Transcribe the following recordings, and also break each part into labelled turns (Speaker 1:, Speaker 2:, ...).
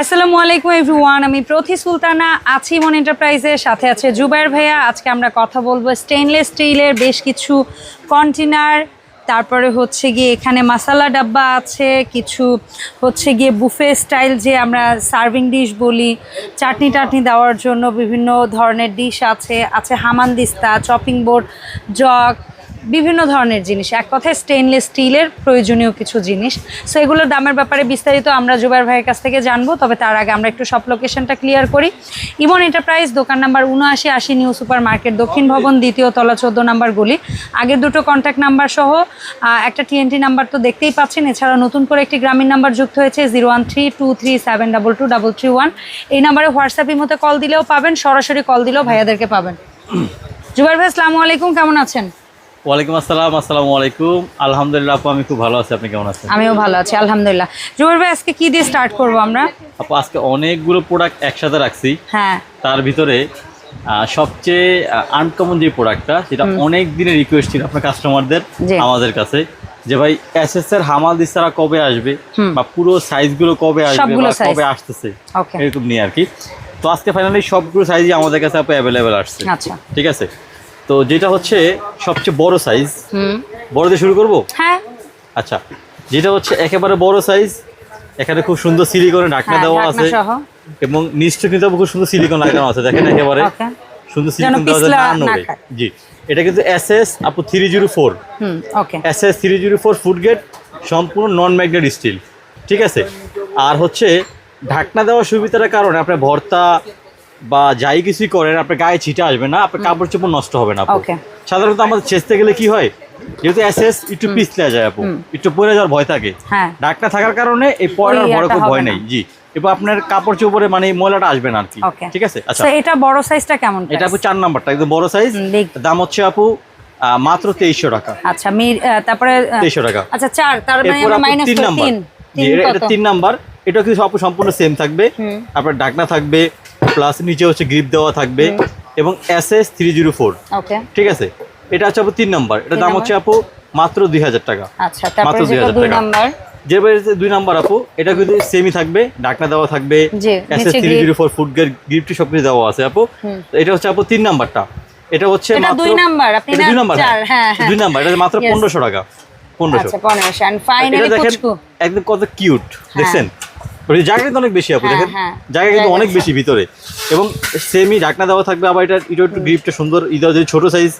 Speaker 1: আসসালামু আলাইকুম এভরিওয়ান আমি প্রথি সুলতানা, আছি মন এন্টারপ্রাইজের সাথে আছে জুবাইর ভাইয়া। আজকে আমরা কথা বলব স্টেইনলেস স্টিলের বেশ কিছু কন্টেনার তারপরে হচ্ছে গিয়ে এখানে মাসালা ডাব্বা আছে, কিছু হচ্ছে গিয়ে বুফে স্টাইল যে আমরা সার্ভিং ডিশ বলি, চাটনি টাটনি দেওয়ার জন্য বিভিন্ন ধরনের ডিশ আছে আছে হামানদিস্তা চপিং বোর্ড জগ বিভিন্ন ধরনের জিনিস। এক কথায় স্টেনলেস স্টিলের প্রয়োজনীয় কিছু জিনিস। সো এগুলোর দামের ব্যাপারে বিস্তারিত আমরা জুবাইর ভাইয়ের কাছ থেকে জানব তবে তার আগে আমরা একটু সব লোকেশনটা ক্লিয়ার করি। ইমন এন্টারপ্রাইজ দোকান নাম্বার উনআশি আশি নিউ সুপার মার্কেট দক্ষিণ ভবন দ্বিতীয় তলা চোদ্দ নাম্বার গলি। আগের দুটো কন্ট্যাক্ট নাম্বার সহ একটা টিএনটি নাম্বার তো দেখতেই পাচ্ছেন। এছাড়া নতুন করে একটি গ্রামীণ নাম্বার যুক্ত হয়েছে zero one three two three seven double two double three one এই নাম্বারে হোয়াটসঅ্যাপের মতো কল দিলেও পাবেন সরাসরি কল দিলেও ভাইয়াদেরকে পাবেন। জুবাইর ভাই আসসালামু আলাইকুম কেমন আছেন?
Speaker 2: ওয়ালাইকুম আসসালাম আসসালামু আলাইকুম। আলহামদুলিল্লাহ আপু আমি খুব ভালো আছি। আপনি কেমন আছেন?
Speaker 1: আমিও ভালো আছি আলহামদুলিল্লাহ। জুবাইর ভাই আজকে কি দিয়ে স্টার্ট করব আমরা?
Speaker 2: আপু আজকে অনেকগুলো প্রোডাক্ট একসাথে রাখছি।
Speaker 1: হ্যাঁ।
Speaker 2: তার ভিতরে সবচেয়ে আনকমন যে প্রোডাক্টটা সেটা অনেক দিনের রিকোয়েস্ট ছিল আপনার কাস্টমারদের। আমাদের কাছে। যে ভাই এস এস এর হামাল দিস্তারা কবে আসবে? বা পুরো সাইজগুলো কবে আসবে বা কবে আসতেছে? এরকম নিয়ে আর কি। তো আজকে ফাইনালি সবগুলো সাইজই আমাদের কাছে আপু অ্যাভেলেবেল আসছে।
Speaker 1: আচ্ছা।
Speaker 2: ঠিক আছে? তো যেটা হচ্ছে সবচেয়ে বড় সাইজ বড় দিয়ে শুরু করব?
Speaker 1: হ্যাঁ।
Speaker 2: আচ্ছা যেটা হচ্ছে একেবারে বড় সাইজ এখানে খুব সুন্দর সিলিকনের ঢাকনা
Speaker 1: হ্যাঁ,
Speaker 2: দেওয়া আছে। এবং নিচটা কিন্তু খুব সুন্দর সিলিকন লাগানো আছে দেখেন একেবারে। সুন্দর সিলিকন দেওয়া
Speaker 1: খায়।
Speaker 2: জি এটা কিন্তু এস এস আপু three zero four S S three zero four food grade সম্পূর্ণ নন ম্যাগনেট স্টিল ঠিক আছে? আর হচ্ছে ঢাকনা দেওয়ার সুবিধার কারণে আপনার ভর্তা বা যাই কিছুই করেন আপনার গায়ে ছিটা আসবে না আপনার কাপড় চোপড় নষ্ট হবে না সাধারণত আমাদের চেষ্টা গেলে কি হয় যেহেতু একটু পিছলে যায় আপু একটু পরে যাওয়ার ভয় থাকে।
Speaker 1: হ্যাঁ।
Speaker 2: থাকার কারণে এই
Speaker 1: ওই
Speaker 2: বড় ভয় নেই জি। এবার আপনার কাপড় চোপড়ে মানে ময়লাটা আসবে না আর কি ঠিক আছে? আচ্ছা।
Speaker 1: এটা বড় সাইজটা কেমন
Speaker 2: এটা আপু চার নাম্বারটা একদম বড় সাইজ দাম হচ্ছে আপু মাত্র তেইশশো টাকা।
Speaker 1: আচ্ছা তারপরে
Speaker 2: তেইশশো টাকা।
Speaker 1: আচ্ছা চার তার মানে
Speaker 2: আপু তিন নাম্বার। এটা- তিন নাম্বার এটা কিন্তু সব সম্পূর্ণ সেম থাকবে। আপনার ঢাকনা থাকবে প্লাস নিচে হচ্ছে গ্রিপ দেওয়া থাকবে এবং S S three zero four ঠিক আছে? এটা হচ্ছে আপু তিন নাম্বার। এটা দাম হচ্ছে আপু মাত্র দুই হাজার টাকা।
Speaker 1: আচ্ছা
Speaker 2: মাত্র
Speaker 1: যেটা
Speaker 2: 2000
Speaker 1: দুই
Speaker 2: টাকা।
Speaker 1: নাম্বার।
Speaker 2: যে দুই নাম্বার আপু এটা কিন্তু সেমই থাকবে ঢাকনা দেওয়া থাকবে S S three zero four food গিফটি সব কিছু দেওয়া আছে আপু। এটা হচ্ছে আপু তিন নাম্বারটা। এটা হচ্ছে মাত্র
Speaker 1: দুই নাম্বার, আপনি
Speaker 2: দুই নাম্বার
Speaker 1: চার, হ্যাঁ, হ্যাঁ।
Speaker 2: দুই নাম্বার এটা মাত্র পনেরোশো টাকা। পনেরোশো।
Speaker 1: আচ্ছা
Speaker 2: একদম কত কিউট দেখছেন? জায়গা কিন্তু অনেক বেশি আপু
Speaker 1: হ্যাঁ,
Speaker 2: দেখেন
Speaker 1: হ্যাঁ।
Speaker 2: জায়গা কিন্তু অনেক বেশি ভিতরে। এবং সেমি ঢাকনা দেওয়া থাকবে আবার এটা এটা একটু গ্রিপটা সুন্দর ইদার যদি ছোট সাইজ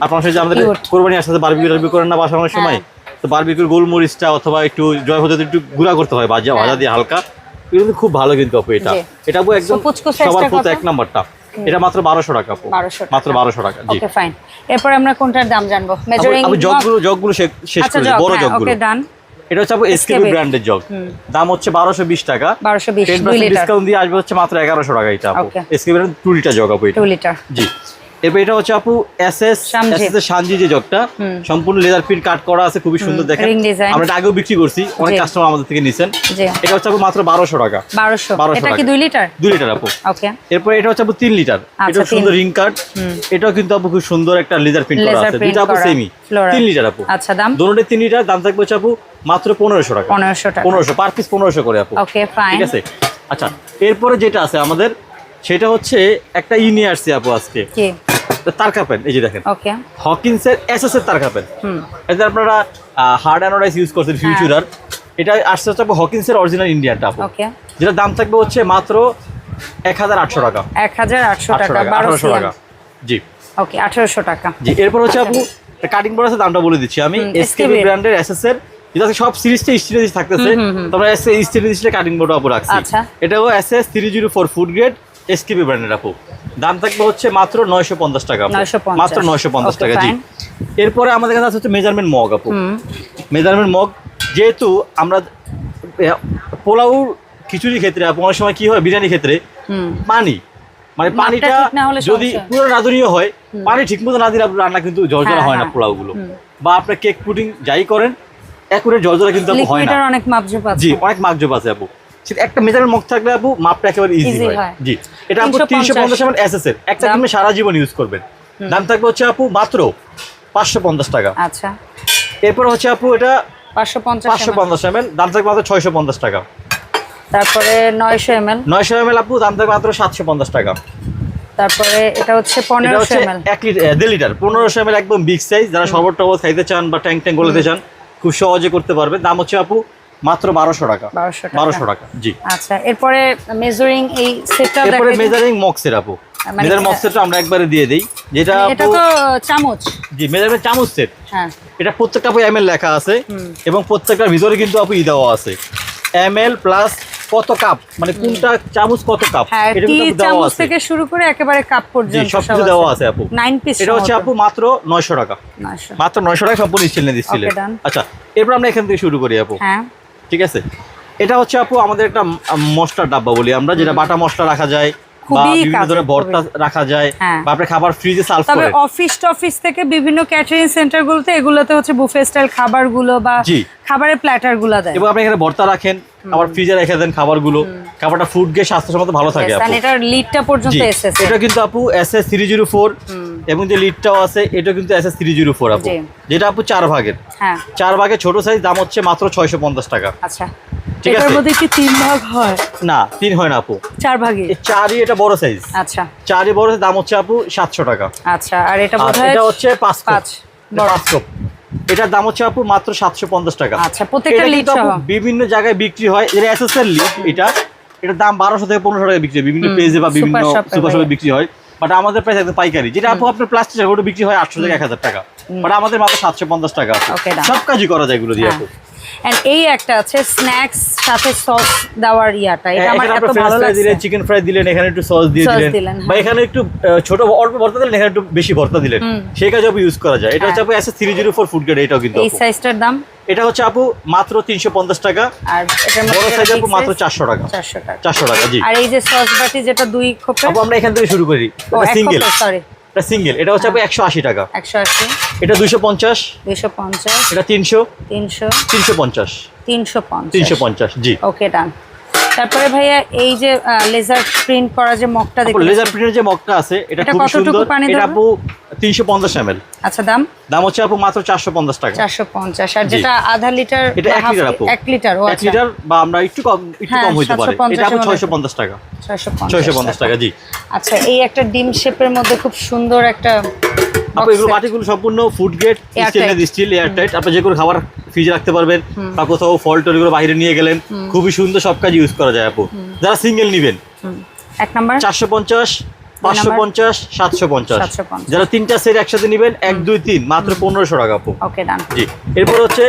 Speaker 2: আপনার সাথে আমাদের কোরবানি আসতে বারবিকিউ টারবিকিউ করেন না বাসা অনেক সময়। তো বারবিকিউর গোলমরিচটা অথবা একটু জয় হতে একটু গুঁড়া করতে হয় ভাজা ভাজা দিয়ে হালকা। এটা কিন্তু খুব ভালো কিন্তু আপু এটা। এটা আপু একদম সবার প্রতি এক নাম্বারটা। এটা মাত্র বারোশো টাকা আপু। মাত্র বারোশো টাকা জি।
Speaker 1: ওকে ফাইন এরপর আমরা কোনটার দাম জানব? মেজারিং
Speaker 2: আমি জগগুলো জগগুলো শেষ-
Speaker 1: আচ্ছা
Speaker 2: করে বড়
Speaker 1: হ্যাঁ,
Speaker 2: জগগুলো
Speaker 1: ওকে ডান
Speaker 2: এটা হচ্ছে আপনার এসকেবি ব্র্যান্ডের জগ দাম হচ্ছে বারোশো বিশ টাকা।
Speaker 1: 1220,
Speaker 2: টেন
Speaker 1: দুই
Speaker 2: পার্সেন্ট
Speaker 1: লিটার।
Speaker 2: ডিসকাউন্ট দিয়ে আসবে হচ্ছে মাত্র এগারোশো টাকা এটা আপু. SKB brand two litre jug আপু এটা।
Speaker 1: টু লিটার
Speaker 2: জি। এরপর এটা হচ্ছে আপু এস এস
Speaker 1: সানজি।
Speaker 2: এস এস সানজি যে জগটা সম্পূর্ণ লেদার প্রিন্ট কাট করা আছে খুবই সুন্দর দেখেন। আমরা আগেও বিক্রি করছি অনেক কাস্টমার আমাদের থেকে নিছেন। এটা হচ্ছে আপু মাত্র বারোশো টাকা।
Speaker 1: বারোশো।
Speaker 2: 1200
Speaker 1: এটা কি
Speaker 2: টাকা।
Speaker 1: দুই লিটার?
Speaker 2: দুই লিটার আপু। এরপর এটা হচ্ছে আপু তিন লিটার।
Speaker 1: আচ্ছা,
Speaker 2: এটা সুন্দর রিং কাট এটাও কিন্তু আপু খুব সুন্দর একটা লেদার প্রিন্ট করা আছে। দুইটা আপু সেমি তিন লিটার আপু।
Speaker 1: আচ্ছা দাম?
Speaker 2: দোনোটা তিন লিটার দাম থাকবে হচ্ছে আপু মাত্র পনেরোশো টাকা।
Speaker 1: পনেরোশো টাকা।
Speaker 2: পনেরোশো পার পিস পনেরোশো করে আপু।
Speaker 1: ওকে
Speaker 2: ঠিক আছে? আচ্ছা এরপরে যেটা আছে আমাদের সেটা হচ্ছে একটা ই নিয়ে আসছি আপু আজকে।
Speaker 1: কি
Speaker 2: তার কাপেন এই যে দেখেন।
Speaker 1: ওকে
Speaker 2: হকিন্সের এর তার কাপেন।
Speaker 1: হুম।
Speaker 2: এতে আপনারা হার্ড অ্যানোডাইস ইউজ করছেন ফিউচারার এটা আসছে হচ্ছে আপু হকিন্সের অরিজিনাল ইন্ডিয়ানটা আপু।
Speaker 1: ওকে
Speaker 2: যেটা দাম থাকবে হচ্ছে মাত্র এক হাজার আটশো টাকা।
Speaker 1: এক হাজার আটশো টাকা
Speaker 2: আঠারোশো টাকা। জি।
Speaker 1: ওকে আঠারোশো টাকা।
Speaker 2: জি এরপর হচ্ছে আপু কাটিং বোর্ড আছে দামটা বলে দিচ্ছি আমি। এসকেবি ব্র্যান্ডের এসএস এর। যেটা সব সিরিজটা স্টিলের থাকতেছে। তোমরা এসে স্টিলের কাটিং বোর্ড আপু রাখছি।
Speaker 1: আচ্ছা।
Speaker 2: এটাও SS three zero four food grade SKB ব্র্যান্ডের আপু। দাম থাকবে হচ্ছে মাত্র নয়শো পঞ্চাশ টাকা মাত্র নয়শো পঞ্চাশ টাকা জি। এরপরে আমাদের কাছে আছে হচ্ছে মেজারমেন্ট মগ আপু। মেজারমেন্ট মগ যেহেতু আমরা এ, পোলাওর খিচুড়ি ক্ষেত্রে আপু অনেক সময় কি হয় বিরিয়ানি ক্ষেত্রে পানি। মানে পানিটা যদি পুরো রাঁধুনীয় হয় পানি ঠিক মতো না দিলে আপনার রান্না কিন্তু জর্জরা
Speaker 1: হ্যাঁ,
Speaker 2: হয় না
Speaker 1: হ্যাঁ।
Speaker 2: পোলাওগুলো। বা আপনার কেক পুডিং যাই করেন একুরেট জর্জরা কিন্তু হয় না।
Speaker 1: অনেক মাপঝোপ আছে।
Speaker 2: জি অনেক মাকজব আছে আপু। সেটা একটা মেজারের মুখ থাকলে আপু মাপটা একেবারে ইজি হয়। জি। এটা আপু তিনশো পঞ্চাশ এমন এস এর একটা? কিনবে সারা জীবন ইউজ করবেন। দাম থাকবে হচ্ছে আপু মাত্র পাঁচশো পঞ্চাশ টাকা।
Speaker 1: আচ্ছা।
Speaker 2: এরপর হচ্ছে আপু এটা
Speaker 1: পাঁচশো পঞ্চাশ
Speaker 2: পাঁচশো পঞ্চাশ এমএল দাম থাকবে মাত্র ছয়শো পঞ্চাশ টাকা।
Speaker 1: তারপরে নয়শো এম এল
Speaker 2: নয়শো এম এল আপু দাম থাকবে মাত্র সাতশো পঞ্চাশ টাকা।
Speaker 1: তারপরে এটা হচ্ছে পনেরোশো এম এল
Speaker 2: এক লিটার দেড় লিটার পনেরোশো এম এল একদম বিগ সাইজ যারা শরবত টবত খাইতে চান বা ট্যাঙ্ক ট্যাঙ্ক গলাতে চান খুব সহজে করতে পারবে দাম হচ্ছে আপু মাত্র বারোশো টাকা।
Speaker 1: বারোশো টাকা।
Speaker 2: জি।
Speaker 1: আচ্ছা এরপরে মেজারিং এই সেটটা
Speaker 2: এরপরে মেজারিং মক্সের আপু।
Speaker 1: মানে
Speaker 2: মেজার
Speaker 1: কি-
Speaker 2: মক্সেরটা আমরা একবারে দিয়ে দিই। যেটা
Speaker 1: এটা তো চামচ।
Speaker 2: জি মেজারমেন্ট চামচ সেট
Speaker 1: হ্যাঁ।
Speaker 2: এটা প্রত্যেকটা আপু এম লেখা আছে এবং প্রত্যেকটার ভিতরে কিন্তু আপু ই দেওয়া আছে। এম এল প্লাস কত কাপ মানে কোনটা চামচ কত কাপ
Speaker 1: হ্যাঁ
Speaker 2: এটা কিন্তু দেওয়া
Speaker 1: চামচ
Speaker 2: আছে।
Speaker 1: থেকে শুরু করে একেবারে কাপ পর্যন্ত
Speaker 2: সব কিছু দেওয়া আছে আপু।
Speaker 1: নাইন পিস
Speaker 2: এটা হচ্ছে আপু মাত্র নয়শো টাকা।
Speaker 1: নয়শো।
Speaker 2: মাত্র নয়শো টাকা সম্পূর্ণ স্টিল
Speaker 1: Okay, done.
Speaker 2: আচ্ছা এরপর আমরা এখান থেকে শুরু করি আপু।
Speaker 1: হ্যাঁ।
Speaker 2: ঠিক আছে? এটা হচ্ছে আপু আমাদের একটা মশলার ডাব্বা বলি আমরা যেটা বাটা মশলা রাখা যায় বা বিভিন্ন ধরনের ভর্তা রাখা যায়
Speaker 1: হ্যাঁ।
Speaker 2: বা খাবার ফ্রিজে সার্ভ
Speaker 1: তবে অফিস টফিস থেকে বিভিন্ন ক্যাটারিং সেন্টারগুলোতে এগুলোতে হচ্ছে বুফে স্টাইল খাবারগুলো বা খাবারের প্ল্যাটারগুলো দেয়।
Speaker 2: এবং আপনি এখানে ভর্তা রাখেন আবার ফ্রিজে রেখে দেন খাবারগুলো। খাবারটা ফুড গিয়ে স্বাস্থ্যসম্মত ভালো থাকে আপু।
Speaker 1: এটার লিডটা পর্যন্ত
Speaker 2: জি। এটা কিন্তু আপু S S three zero four এবং যে লিডটাও আছে এটা কিন্তু S S three zero four আপু। যেটা আপু চার ভাগের।
Speaker 1: হ্যাঁ।
Speaker 2: চার ভাগের ছোট সাইজ দাম হচ্ছে মাত্র ছয়শো পঞ্চাশ টাকা।
Speaker 1: আচ্ছা।
Speaker 2: ঠিক
Speaker 1: এটার
Speaker 2: আছে।
Speaker 1: মধ্যে কি তিন ভাগ হয়?
Speaker 2: না তিন হয় না আপু।
Speaker 1: চার ভাগে?
Speaker 2: চারই এটা বড় সাইজ
Speaker 1: আচ্ছা।
Speaker 2: চারই বড় দাম হচ্ছে আপু সাতশো টাকা।
Speaker 1: আচ্ছা আর এটা বোধহয়
Speaker 2: এটা হচ্ছে পাঁচ কাপ।
Speaker 1: পাঁচ।
Speaker 2: এটা
Speaker 1: বড়।
Speaker 2: পাঁচ কাপ। এটার দাম হচ্ছে আপু মাত্র সাতশো পঞ্চাশ টাকা।
Speaker 1: আচ্ছা, প্রত্যেকটা লিড
Speaker 2: বিভিন্ন জায়গায় বিক্রি হয়। এটা এসএসএল লিড এটা। এটার দাম বারোশো থেকে পনেরোশো টাকা বিক্রি হয়। বিভিন্ন পেজে বা বিভিন্ন সুপার শপে বিক্রি হয়। বাট আমাদের প্রাইস একদম পাইকারি। যেটা আপু আপনার প্লাস্টিক ওটা বিক্রি হয় আটশো থেকে এক হাজার টাকা। বাট আমাদের মাত্র সাতশো পঞ্চাশ টাকা. সব কাজই করা যায় এগুলো দিয়ে
Speaker 1: হ্যাঁ।
Speaker 2: আপু।
Speaker 1: এন্ড এই একটা আছে স্ন্যাক্স সাথে সস দেওয়ার ইয়াটা। এটা আমার এত ভালো লাগছে।
Speaker 2: দিলেন চিকেন ফ্রাই দিলেন এখানে একটু সস দিয়ে দিলেন। বা
Speaker 1: হ্যাঁ।
Speaker 2: এখানে একটু ছোট অল্প ভর্তা দিলেন এখানে একটু বেশি ভর্তা দিলেন। সেই কাজে আপু ইউজ করা যায়। এটা হচ্ছে আপু S three zero four food grade এটাও কিন্তু
Speaker 1: এই। সাইজটার দাম?
Speaker 2: এটা হচ্ছে আপু মাত্র তিনশো পঞ্চাশ টাকা।
Speaker 1: আর এটার
Speaker 2: বড় সাইজ আপু মাত্র চারশো টাকা।
Speaker 1: চারশো টাকা।
Speaker 2: চারশো টাকা জি।
Speaker 1: আর এই যে সস বাটি যেটা দুই খোপের?
Speaker 2: আপু আমরা এখান থেকে শুরু করি। সিঙ্গেল
Speaker 1: সরি
Speaker 2: এটা সিঙ্গেল এটা হচ্ছে আপু একশো আশি টাকা।
Speaker 1: একশো আশি।
Speaker 2: এটা দুশো পঞ্চাশ।
Speaker 1: দুইশো পঞ্চাশ।
Speaker 2: এটা তিনশো।
Speaker 1: তিনশো।
Speaker 2: তিনশো পঞ্চাশ।
Speaker 1: তিনশো পঞ্চাশ।
Speaker 2: তিনশো পঞ্চাশ জি।
Speaker 1: ওকে ডান। তারপরে ভাইয়া এই যে লেজার প্রিন্ট করা যে মগটা দেখতে
Speaker 2: লেজার প্রিন্টের যে মগটা আছে এটা খুব সুন্দর। এটা আপু তিনশো পঞ্চাশ এম
Speaker 1: আচ্ছা দাম?
Speaker 2: দাম হচ্ছে আপু মাত্র চারশো পঞ্চাশ টাকা।
Speaker 1: চারশো পঞ্চাশ। আর যেটা আধা লিটার
Speaker 2: এটা
Speaker 1: বা
Speaker 2: এক লিটার আপু।
Speaker 1: এক লিটার ও আচ্ছা।
Speaker 2: লিটার বা আমরা একটু কম একটু
Speaker 1: হ্যাঁ,
Speaker 2: কম হইতে পারে। এটা আপু
Speaker 1: এর মধ্যে।
Speaker 2: ছয়শো পঞ্চাশ টাকা।
Speaker 1: ছয়শো
Speaker 2: ছয়শো পঞ্চাশ টাকা জি।
Speaker 1: আচ্ছা এই একটা ডিম শেপের মধ্যে খুব সুন্দর একটা
Speaker 2: এগুলো বাটিগুলো সম্পূর্ণ food grade. Stainless steel air tight আপনি যে কোনো খাবার ফ্রিজে রাখতে পারবেন বা কোথাও ফল টল এগুলো বাইরে নিয়ে গেলেন খুবই সুন্দর সব কাজ ইউজ করা যায় আপু। যারা সিঙ্গেল নিবেন
Speaker 1: এক নাম্বার?
Speaker 2: চারশো পঞ্চাশ পাঁচশো পঞ্চাশ সাতশো পঞ্চাশ। যারা তিনটা সেট একসাথে নিবেন এক দুই তিন মাত্র পনেরোশো টাকা আপু। জি। এরপর হচ্ছে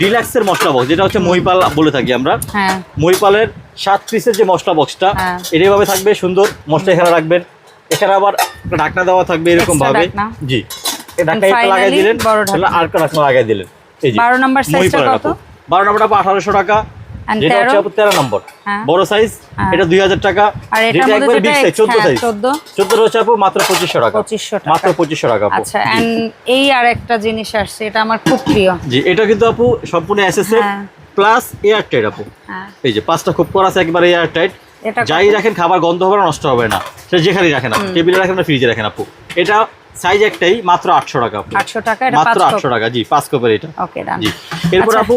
Speaker 2: ডিলাক্সের মশলা বক্স যেটা হচ্ছে মহিপাল বলে থাকি আমরা।
Speaker 1: হ্যাঁ।
Speaker 2: মহিপালের সাত পিসের যে মশলা বক্সটা
Speaker 1: হ্যাঁ।
Speaker 2: এটা এভাবে থাকবে সুন্দর মশলা এখানে রাখবেন। এখানে আবার ঢাকনা দেওয়া থাকবে এরকম ভাবে। জি। এই ঢাকনা একটা লাগাই দিলেন আর একটা ঢাকনা লাগাই দিলেন। এই যে
Speaker 1: 12 number size কত?
Speaker 2: নম্বরটা টাকা। যেটা হচ্ছে
Speaker 1: 13?
Speaker 2: নম্বর। বড় সাইজ। এটা দুই হাজার টাকা।
Speaker 1: আর এটার
Speaker 2: যেটা
Speaker 1: মধ্যে
Speaker 2: একবারে
Speaker 1: যেটা
Speaker 2: বিগ সাইজ চোদ্দ সাইজ
Speaker 1: 14
Speaker 2: চোদ্দ? হচ্ছে আপু মাত্র পঁচিশশো টাকা।
Speaker 1: 2500 টাকা।
Speaker 2: মাত্র টাকা
Speaker 1: আচ্ছা এন্ড এই আর একটা জিনিস আসছে এটা আমার খুব প্রিয়।
Speaker 2: জি এটা কিন্তু আপু সম্পূর্ণ এসএসএ
Speaker 1: হ্যাঁ।
Speaker 2: প্লাস এয়ার টাইট আপু।
Speaker 1: হ্যাঁ।
Speaker 2: এই যে পাঁচটা খুব করা আছে একবারে এয়ার টাইট
Speaker 1: এটা
Speaker 2: যাই রাখেন খাবার গন্ধ হবে না নষ্ট হবে না। সেটা যেখানেই রাখেন আপু টেবিলে রাখেন না ফ্রিজে রাখেন আপু। এটা সাইজ একটাই মাত্র আটশো টাকা আপু।
Speaker 1: 800 টাকা এটা
Speaker 2: মাত্র
Speaker 1: পাঁচ
Speaker 2: আটশো টাকা জি পাঁচ কাপের এটা।
Speaker 1: ওকে ডান
Speaker 2: জি। এরপর
Speaker 1: আচ্ছা।
Speaker 2: আপু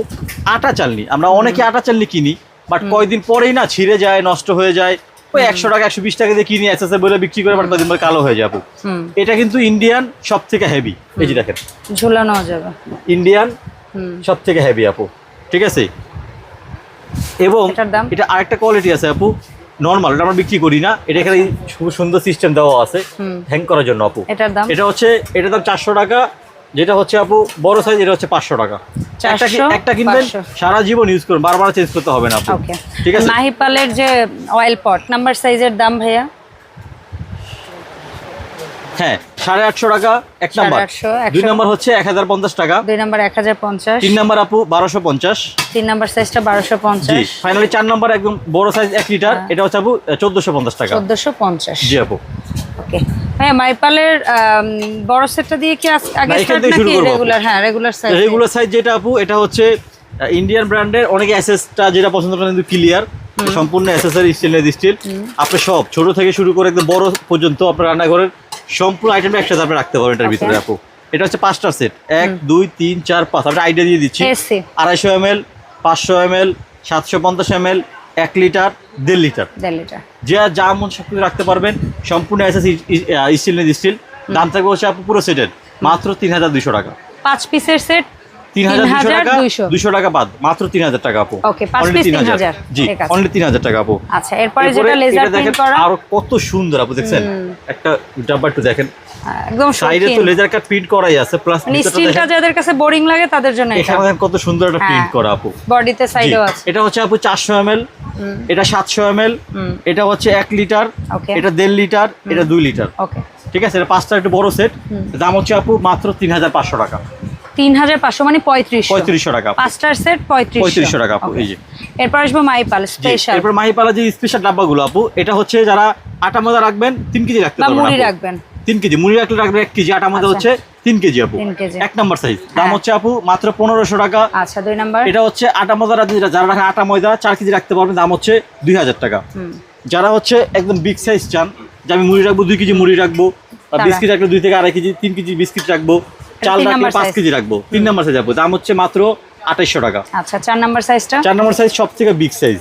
Speaker 2: আটা চালনি। আমরা অনেকে আটা চালনি কিনি বাট কয়দিন পরেই না ছিঁড়ে যায় নষ্ট হয়ে যায়। ওই একশো টাকা একশো বিশ টাকা দিয়ে কিনি এসএসএ বলে বিক্রি করে বাট কয়দিন পরে কালো হয়ে
Speaker 1: হুম।
Speaker 2: এটা কিন্তু ইন্ডিয়ান সব থেকে হেভি এই যে দেখেন।
Speaker 1: ঝুলানো যাবে।
Speaker 2: ইন্ডিয়ান সব থেকে হেভি আপু। ঠিক আছে? এবং এটা আরেকটা কোয়ালিটি আছে আপু। নর্মাল এটা আমরা বিক্রি করি না। এটা এখানে খুব সুন্দর সিস্টেম দেওয়া আছে। হ্যাং করার জন্য আপু।
Speaker 1: এটার দাম?
Speaker 2: এটা হচ্ছে এটা দাম চারশো টাকা। যেটা হচ্ছে আপু বড় সাইজ এটা হচ্ছে পাঁচশো টাকা। একটা কি-
Speaker 1: 400,
Speaker 2: একটা কিনবেন সারা জীবন ইউজ করুন। বারবার চেঞ্জ করতে হবে না আপু। ঠিক আছে?
Speaker 1: নাহিপালের যে অয়েল পট নাম্বার সাইজের দাম ভাইয়া?
Speaker 2: হ্যাঁ। সাড়ে আটশো টাকা এক নাম্বার। দুই
Speaker 1: 100
Speaker 2: নাম্বার হচ্ছে এক হাজার পঞ্চাশ টাকা।
Speaker 1: দুই নাম্বার এক হাজার পঞ্চাশ।
Speaker 2: তিন নাম্বার আপু বারোশো পঞ্চাশ।
Speaker 1: তিন নাম্বার সাইজটা বারোশো পঞ্চাশ।
Speaker 2: ফাইনালি চার নাম্বার একদম বড় সাইজ এক লিটার।
Speaker 1: হ্যাঁ।
Speaker 2: এটা হচ্ছে আপু চোদ্দোশো পঞ্চাশ টাকা।
Speaker 1: চোদ্দোশো পঞ্চাশ।
Speaker 2: জি আপু।
Speaker 1: ওকে। হ্যাঁ মাইপালের বড় সেটটা দিয়ে কি আগে স্টার্ট নাকি। রেগুলার হ্যাঁ রেগুলার সাইজ
Speaker 2: রেগুলার সাইজ যেটা আপু এটা হচ্ছে ইন্ডিয়ান ব্র্যান্ডের অনেকে এসএসটা যেটা পছন্দ করেন কিন্তু ক্লিয়ার সম্পূর্ণ এসএসআর স্টেনলেস স্টিল আপনি সব ছোট থেকে শুরু করে একদম বড় পর্যন্ত আপনার রান্নাঘরের সম্পূর্ণ আইটেমটা একসাথে আপনি রাখতে পারবেন এটার ভিতরে আপু। এটা হচ্ছে পাঁচটা সেট এক দুই তিন চার পাঁচ। আপনি আইডিয়া দিয়ে দিচ্ছি। আড়াইশো এম এল পাঁচশো এম এল সাতশো পঞ্চাশ এম এল এক লিটার দেড় লিটার
Speaker 1: দেড় লিটার
Speaker 2: যে যা মন সব কিছু রাখতে পারবেন সম্পূর্ণ এসএস স্টিল নেই স্টিল দাম থাকবে হচ্ছে আপু পুরো সেটের মাত্র তিন হাজার দুশো টাকা।
Speaker 1: পাঁচ পিসের সেট
Speaker 2: তিন হাজার দুশো টাকা
Speaker 1: 3,200
Speaker 2: দুশো টাকা বাদ মাত্র টাকা আপু।
Speaker 1: Okay, পাঁচ
Speaker 2: Only 3,000
Speaker 1: 3,000
Speaker 2: জি
Speaker 1: ঠিক আছে।
Speaker 2: অনলি তিন হাজার টাকা আপু।
Speaker 1: আচ্ছা এরপরে
Speaker 2: এরপরে
Speaker 1: যেটা লেজার প্রিন্ট করা।
Speaker 2: আরও কত সুন্দর আপু একটা ডাব্বা একটু দেখেন।
Speaker 1: একদম
Speaker 2: সাইডে তো লেজার কাট প্রিন্ট করাই আছে প্লাস
Speaker 1: মানে স্টিলটা যাদের কাছে বোরিং লাগে তাদের জন্য এটা।
Speaker 2: এখানে কত সুন্দর একটা
Speaker 1: হ্যাঁ।
Speaker 2: প্রিন্ট করা আপু।
Speaker 1: বডিতে
Speaker 2: জি,
Speaker 1: আছে।
Speaker 2: এটা হচ্ছে আপু চারশো এম এটা সাতশো এম এটা হচ্ছে এক লিটার। এটা দেড় লিটার। এটা দুই লিটার।
Speaker 1: ওকে
Speaker 2: ঠিক আছে? এটা পাঁচটা একটু বড় সেট দাম হচ্ছে আপু মাত্র তিন হাজার পাঁচশো টাকা।
Speaker 1: তিন হাজার পাঁচশো মানে পঁয়ত্রিশ
Speaker 2: পঁয়ত্রিশশো টাকা।
Speaker 1: পাঁচটার সেট পঁয়ত্রিশ
Speaker 2: পঁয়ত্রিশশো টাকা আপু, এই যে।
Speaker 1: এরপর আসব মাইপাল স্পেশাল
Speaker 2: এরপর মাহিপালা যে স্পেশাল ডাব্বাগুলো আপু। এটা হচ্ছে যারা আটা মজা রাখবেন তিন কেজি রাখতে পারবেন
Speaker 1: মুড়ি রাখবেন।
Speaker 2: তিন কেজি মুড়ি রাখলে রাখবেন এক কেজি। আটা মজা
Speaker 1: আচ্ছা।
Speaker 2: হচ্ছে তিন কেজি আপু। এক নম্বর সাইজ দাম
Speaker 1: হ্যাঁ।
Speaker 2: হচ্ছে আপু মাত্র পনেরোশো টাকা।
Speaker 1: আচ্ছা দুই নাম্বার।
Speaker 2: এটা হচ্ছে আটা মজা যেটা যারা রাখেন আটা ময়দা চার কেজি রাখতে পারবেন। দাম হচ্ছে দুই হাজার টাকা। যারা হচ্ছে একদম বিগ সাইজ চান যে আমি মুড়ি রাখব দুই কেজি মুড়ি রাখব বিস্কিট রাখলে দুই থেকে আড়াই কেজি তিন কেজি বিস্কিট রাখব চাল রাখলে পাঁচ কেজি রাখব। তিন নাম্বার সাইজ দাম হচ্ছে মাত্র আঠাইশশো টাকা।
Speaker 1: আচ্ছা চার নাম্বার সাইজটা
Speaker 2: চার নম্বর সাইজ সব থেকে বিগ সাইজ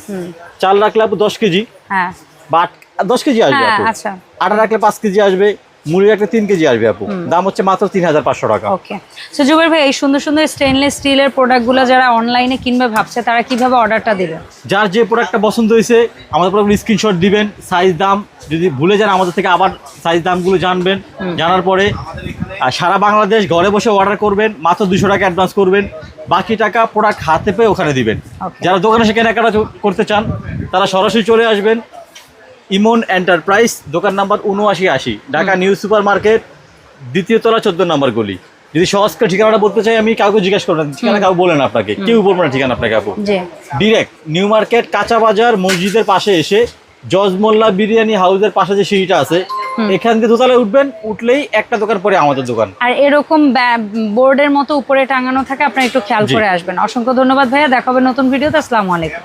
Speaker 2: চাল রাখলে আপু দশ কেজি।
Speaker 1: হ্যাঁ।
Speaker 2: বা আট- দশ কেজি আসবে
Speaker 1: হ্যাঁ,
Speaker 2: আপু।
Speaker 1: আচ্ছা।
Speaker 2: আটা রাখলে পাঁচ কেজি আসবে। মুড়ি রাখলে তিন কেজি আসবে আপু। দাম হচ্ছে মাত্র তিন হাজার পাঁচশো টাকা।
Speaker 1: ওকে। সো জুবের ভাই এই সুন্দর সুন্দর স্টেনলেস স্টিলের প্রোডাক্টগুলো যারা অনলাইনে কিনবে ভাবছে তারা কীভাবে অর্ডারটা দিবে?
Speaker 2: যার যে প্রোডাক্টটা পছন্দ হয়েছে আমাদের প্রোডাক্ট স্ক্রিনশট দিবেন সাইজ দাম। যদি ভুলে যান আমাদের থেকে আবার সাইজ দামগুলো জানবেন। জানার পরে আর সারা বাংলাদেশ ঘরে বসে অর্ডার করবেন মাত্র দুশো টাকা অ্যাডভান্স করবেন বাকি টাকা প্রোডাক্ট হাতে পেয়ে ওখানে দিবেন। যারা দোকানে এসে কেনাকাটা করতে চান তারা সরাসরি চলে আসবেন ইমন এন্টারপ্রাইজ দোকান নাম্বার উনআশি আশি ঢাকা নিউ সুপার মার্কেট দ্বিতীয় তলা চোদ্দ নম্বর গলি। যদি সহজ করে ঠিকানাটা বলতে চাই আমি কাউকে জিজ্ঞাসা করবেন ঠিকানা কাউ বলেন আপনাকে কেউ বলব না ঠিকানা আপনাকে আপু। ডিরেক্ট নিউ মার্কেট কাঁচা বাজার মসজিদের পাশে এসে জজ মোল্লা বিরিয়ানি হাউসের পাশে যে সিঁড়িটা আছে এখান থেকে দোতলায় উঠবেন উঠলেই একটা দোকান পরে আমাদের দোকান।
Speaker 1: আর এরকম বোর্ডের মতো উপরে টাঙানো থাকে আপনারা একটু খেয়াল করে আসবেন। অসংখ্য ধন্যবাদ ভাইয়া দেখাবেন নতুন ভিডিওতে আসসালামু আলাইকুম।